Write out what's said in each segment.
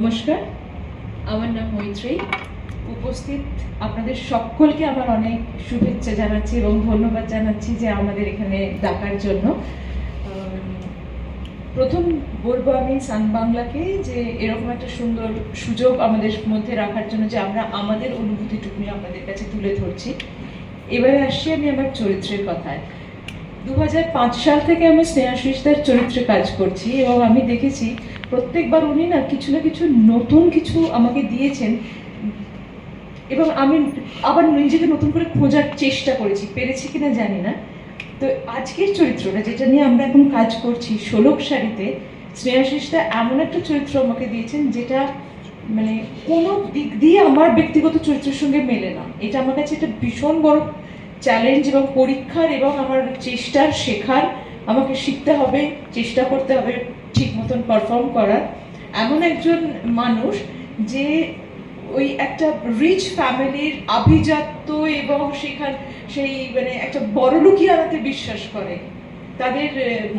নমস্কার। আমার নাম মৈত্রী। উপস্থিত আপনাদের সকলকে আমার অনেক শুভেচ্ছা জানাচ্ছি এবং ধন্যবাদ জানাচ্ছি যে আমাদের এখানে ডাকার জন্য। প্রথম বলব আমি সান বাংলাকে যে এরকম একটা সুন্দর সুযোগ আমাদের মধ্যে রাখার জন্য যে আমরা আমাদের অনুভূতিটুকু আপনাদের কাছে তুলে ধরছি। এবারে আসছি আমি আমার চরিত্রের কথায়। দু হাজার পাঁচ সাল থেকে আমি স্নেহাশিসদার চরিত্রে কাজ করছি এবং আমি দেখেছি প্রত্যেকবার উনি না কিছু না কিছু নতুন কিছু আমাকে দিয়েছেন। এবং আমি আবার নিজেকে নতুন করে খোঁজার চেষ্টা করেছি, পেরেছি কিনা জানি না। তো আজকের চরিত্রটা যেটা নিয়ে আমরা এখন কাজ করছি ষোলক শাড়িতে স্নেহাশিসদা এমন একটা চরিত্র আমাকে দিয়েছেন যেটা মানে কোনো দিক দিয়ে আমার ব্যক্তিগত চরিত্রের সঙ্গে মেলে না। এটা আমার কাছে একটা ভীষণ বড় চ্যালেঞ্জ এবং পরীক্ষার এবং আমার চেষ্টার শেখার আমাকে শিখতে হবে, চেষ্টা করতে হবে ঠিক মতন পারফর্ম করার। এমন একজন মানুষ যে ওই একটা রিচ ফ্যামিলির আভিজাত্য এবং সেখান সেই মানে একটা বড়লোকি আনাতে বিশ্বাস করে। তাদের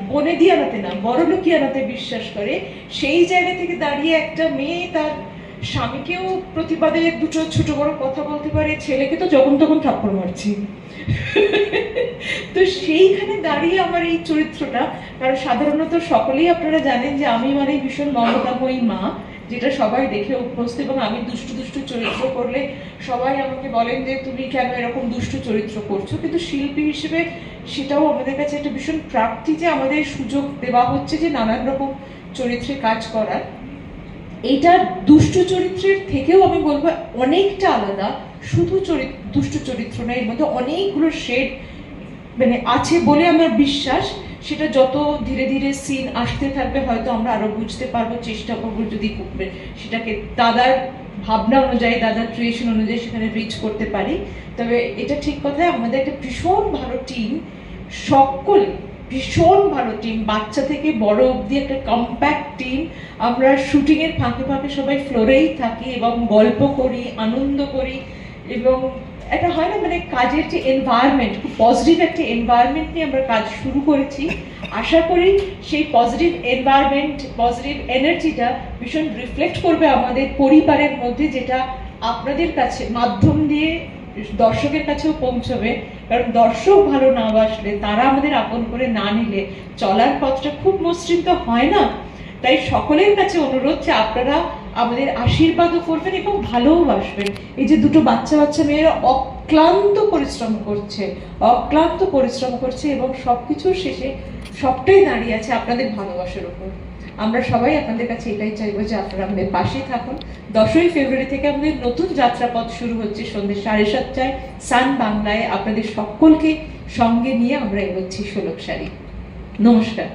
বনে দিয়ে আনাতে না বড়লোকি আনাতে বিশ্বাস করে। সেই জায়গা থেকে দাঁড়িয়ে একটা মেয়ে তার স্বামীকেও প্রতিবাদে দুটো ছোট বড় কথা বলতে পারে, ছেলেকে তো যখন তখন থাপ্পড় মারছি। তো সেইখানে দাঁড়িয়ে আমার এই চরিত্রটা, কারণ সাধারণত সকলেই আপনারা জানেন যে আমি মানে ভীষণ মমতাময়ী মা, যেটা সবাই দেখে অভ্যস্ত, এবং আমি দুষ্টু দুষ্টু চরিত্র করলে সবাই আমাকে বলেন যে, তুমি কেন এরকম দুষ্টু চরিত্র করছ? কিন্তু শিল্পী হিসেবে সেটাও আমাদের কাছে একটা ভীষণ প্রাপ্তি যে আমাদের সুযোগ দেওয়া হচ্ছে যে নানান রকম চরিত্রে কাজ করার। এইটা দুষ্টু চরিত্রের থেকেও আমি বলব অনেকটা আলাদা। শুধু চরিত্র দুষ্টু চরিত্র না এর মধ্যে অনেকগুলো শেড মানে আছে বলে আমার বিশ্বাস। সেটা যত ধীরে ধীরে সিন আসতে থাকবে, হয়তো আমরা আরও বুঝতে পারব, চেষ্টা করব যদি সেটাকে দাদার ভাবনা অনুযায়ী, দাদার ক্রিয়েশন অনুযায়ী সেখানে রিচ করতে পারি। তবে এটা ঠিক কথা আমাদের একটা ভীষণ ভালো টিম সকলে ভীষণ ভালো টিম বাচ্চা থেকে বড় অবধি একটা কম্প্যাক্ট টিম আমরা শুটিংয়ের ফাঁকে ফাঁকে সবাই ফ্লোরেই থাকি এবং গল্প করি, আনন্দ করি এবং এটা হয় না মানে কাজের যে এনভায়রনমেন্ট খুব পজিটিভ একটা এনভায়রনমেন্ট নিয়ে আমরা কাজ শুরু করেছি। আশা করি সেই পজিটিভ এনভায়রনমেন্ট পজিটিভ এনার্জিটা ভীষণ রিফ্লেক্ট করবে আমাদের পরিবারের মধ্যে যেটা আপনাদের কাছে মাধ্যম দিয়ে দর্শকের কাছেও পৌঁছবে। কারণ দর্শক ভালো না বাসলে তারা আমাদের আপন করে না নিলে চলার পথটা খুব মসৃণ তো হয় না। তাই সকলের কাছে অনুরোধ যে আপনারা আমাদের আশীর্বাদও করবেন এবং ভালোবাসবেন এই যে দুটো বাচ্চা বাচ্চা মেয়েরা অক্লান্ত পরিশ্রম করছে, অক্লান্ত পরিশ্রম করছে এবং সবকিছুর শেষে সবটাই দাঁড়িয়ে আছে আপনাদের ভালোবাসার উপর। আমরা সবাই আপনাদের কাছে এটাই চাইব যে আপনারা আমাদের পাশেই থাকুন। দশই ফেব্রুয়ারি থেকে আমাদের নতুন যাত্রাপথ শুরু হচ্ছে সন্ধ্যে সাড়ে সাতটায় সান বাংলায়। আপনাদের সকলকে সঙ্গে নিয়ে আমরা এগোচ্ছি ষোলক সারি। নমস্কার।